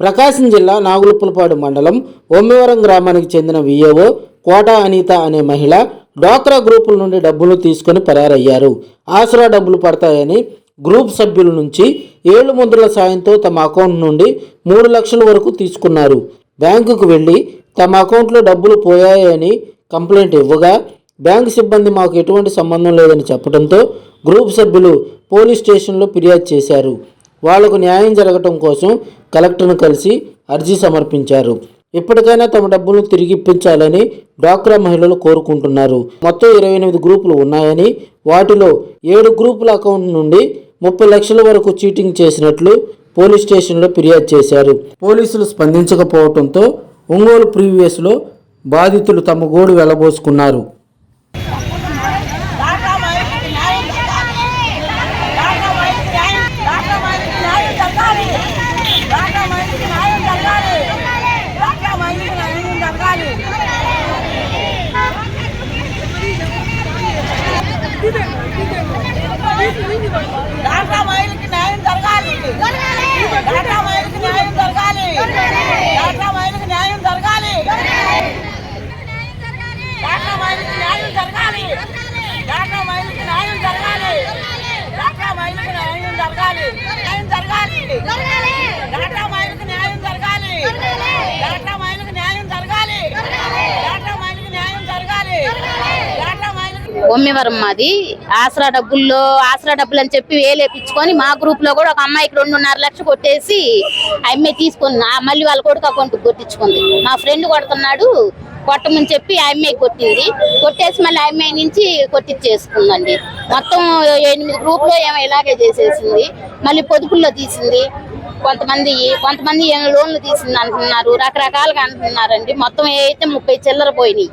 ప్రకాశం జిల్లా నాగులుపులపాడు మండలం ఒమ్మివరం గ్రామానికి చెందిన విఏఓ కోట అనిత అనే మహిళ డ్వాక్రా గ్రూపుల నుండి డబ్బులు తీసుకొని పరారయ్యారు. ఆసరా డబ్బులు పడతాయని గ్రూప్ సభ్యుల నుంచి ఏಳು ముద్రల సాయంతో తమ అకౌంట్ నుండి మూడు లక్షల వరకు తీసుకున్నారు. బ్యాంకుకు వెళ్ళి తమ అకౌంట్లో డబ్బులు పోయాయని కంప్లైంట్ ఇవ్వగా బ్యాంక్ సిబ్బంది మాకు ఎటువంటి సంబంధం లేదని చెప్పడంతో గ్రూప్ సభ్యులు పోలీస్ స్టేషన్లో ఫిర్యాదు చేశారు. వాళ్ళకు న్యాయం జరగటం కోసం కలెక్టర్ను కలిసి అర్జీ సమర్పించారు. ఇప్పటికైనా తమ డబ్బులను తిరిగి ఇప్పించాలని డ్వాక్రా మహిళలు కోరుకుంటున్నారు. మొత్తం ఇరవై ఎనిమిది గ్రూపులు ఉన్నాయని వాటిలో ఏడు గ్రూపుల అకౌంట్ నుండి ముప్పై లక్షల వరకు చీటింగ్ చేసినట్లు పోలీస్ స్టేషన్లో ఫిర్యాదు చేశారు. పోలీసులు స్పందించకపోవడంతో ఒంగోలు ప్రీవియస్లో బాధితులు తమ గోడు వెళ్ళబోసుకున్నారు డాక్టర్ మైలుకి న్యాయం జరగాలి డాక్టర్ మైలుకి న్యాయం జరగాలి డాక్టర్ మైలుకి న్యాయం జరగాలి డాక్టర్ మైలుకి న్యాయం జరగాలి ఒమ్మివరం మాది. ఆసరా డబ్బుల్లో ఆసరా డబ్బులు అని చెప్పి వేలేపించుకొని మా గ్రూప్లో కూడా ఒక అమ్మాయికి రెండున్నర లక్షలు కొట్టేసి ఆ అమ్మాయి తీసుకుంది ఆ మళ్ళీ వాళ్ళ కొడుకు అకౌంట్ కొట్టించుకుంది. మా ఫ్రెండ్ కొడుతున్నాడు కొట్టమని చెప్పి ఆ అమ్మాయి కొట్టింది. కొట్టేసి మళ్ళీ ఆ అమ్మాయి నుంచి కొట్టించేసుకుందండి. మొత్తం ఎనిమిది గ్రూప్లో ఏమో ఇలాగే చేసేసింది. మళ్ళీ పొదుపుల్లో తీసింది. కొంతమంది కొంతమంది ఏమో లోన్లు తీసింది అంటున్నారు రకరకాలుగా అంటున్నారండి. మొత్తం అయితే ముప్పై చిల్లర పోయినాయి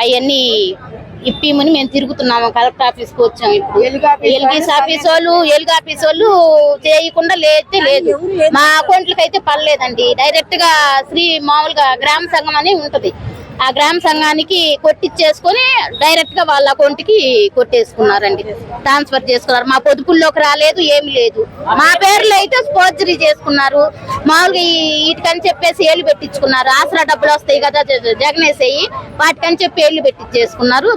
అవన్నీ ఇప్పిమని మేము తిరుగుతున్నాము కలెక్టర్ ఆఫీస్కి వచ్చాము ఇప్పుడు. ఎల్గీస్ ఆఫీస్ వాళ్ళు ఎల్గీ ఆఫీస్ వాళ్ళు చేయకుండా లేతే లేదు. మా అకౌంట్లకి అయితే పర్లేదండి డైరెక్ట్గా శ్రీ మామూలుగా గ్రామ సంఘం అని ఉంటది. ఆ గ్రామ సంఘానికి కొట్టిచ్చేసుకొని డైరెక్ట్గా వాళ్ళ అకౌంట్కి కొట్టేసుకున్నారండి. ట్రాన్స్ఫర్ చేసుకున్నారు. మా పొదుపుల్లోకి రాలేదు ఏమి లేదు. మా పేర్లు అయితే స్పోర్జరీ చేసుకున్నారు. మామూలుగా వీటికని చెప్పేసి ఏళ్ళు పెట్టించుకున్నారు. ఆసరా డబ్బులు వస్తాయి కదా జగనేసేయి. వాటికని చెప్పి ఏళ్ళు పెట్టించేసుకున్నారు?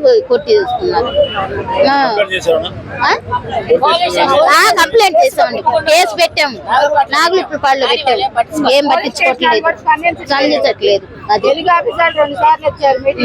ఆ, కంప్లైంట్ చేసామండి కేసు పెట్టాము. నాగులు పళ్ళు పెట్టాము. ఏం పట్టించుకోవట్లేదు. స్పందించట్లేదు అది ఆఫీసర్ రెండు సార్లు వచ్చారు మేము